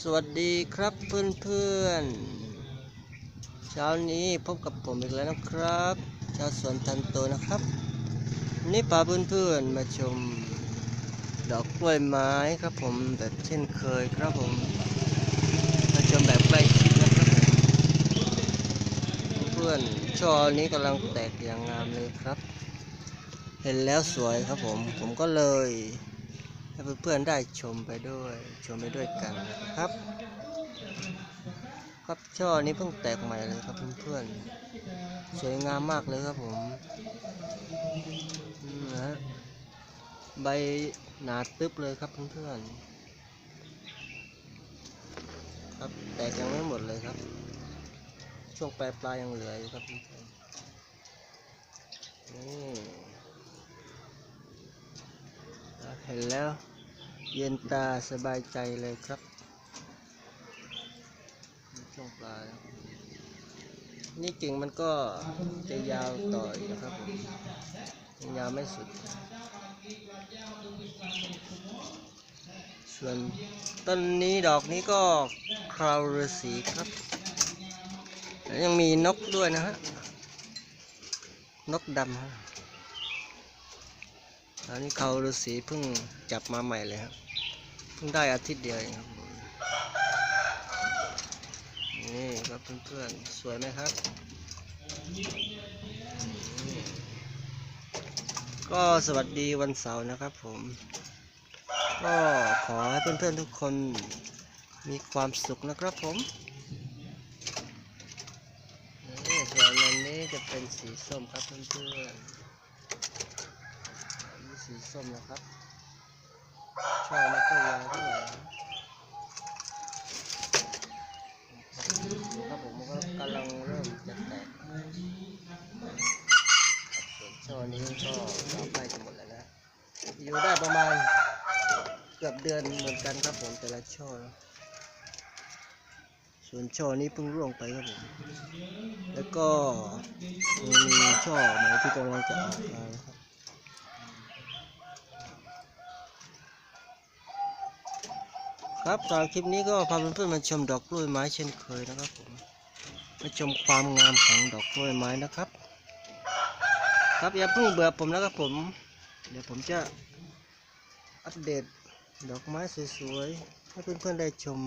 สวัสดีครับเพื่อนๆ เช้านี้พบกับผมอีกแล้วนะครับชาวสวนทันโตนะครับ นี่พาเพื่อนๆมาชม ดอกกล้วยไม้ครับผมแบบเช่นเคยครับผม มาชมแบบใกล้ชิดนะครับเพื่อนๆช่อนี้กำลังแตกอย่างงามเลยครับ เห็นแล้วสวยครับผม ผมก็เลย ให้เพื่อนๆได้ชมไปด้วย ชมไปด้วยกันนะครับ ครับช่อนี้เพิ่งแตกใหม่เลยครับเพื่อนๆสวยงามมากเลยครับผมอืมนะฮะใบหนาตึบเลยครับเพื่อนๆครับแตกยังไม่หมดเลยครับ ช่วงปลายปลายยังเหลืออยู่ครับเพื่อนๆนี่เห็นแล้ว เย็นตาสบายใจเลยครับช่วงปลายนี่กิ่งมันก็จะยาวต่ออีกนะครับผมยังยาวไม่สุด ส่วนต้นนี้ดอกนี้ก็คราวฤาษีครับ แล้วยังมีนกด้วยนะฮะ นกดำฮะ อันนี้เขาฤาษีเพิ่งจับมาใหม่เลยครับ เพิ่งได้อาทิตย์เดียวเองครับ นี่ครับเพื่อนๆ สวยไหมครับ ก็สวัสดีวันเสาร์นะครับผม ก็ขอให้เพื่อนๆทุกคนมีความสุขนะครับผมนี่ส่วนอันนี้จะเป็นสีส้มครับเพื่อนๆ สีส้มนะครับช่อไม่ค่อยยาวเท่าไหร่นะครับผมก็กำลังเริ่มจะแตกส่วนช่อนี้ก็ยาวใกล้จะหมดแล้วนะอยู่ได้ประมาณเกือบเดือนเหมือนกันครับผมแต่ละช่อส่วนช่อนี้เพิ่งร่วงไปครับผม แล้วก็มีช่อใหม่ที่กำลังจะออกมาครับ ครับสำหรับคลิปนี้ก็พาเพื่อนๆมาชมดอกกล้วยไม้เช่นเคยนะครับผมมาชมความงามของดอกกล้วยไม้นะครับ ครับอย่าเพิ่งเบื่อผมนะครับผม เดี๋ยวผมจะอัปเดตดอกไม้สวยๆให้เพื่อนๆได้ชม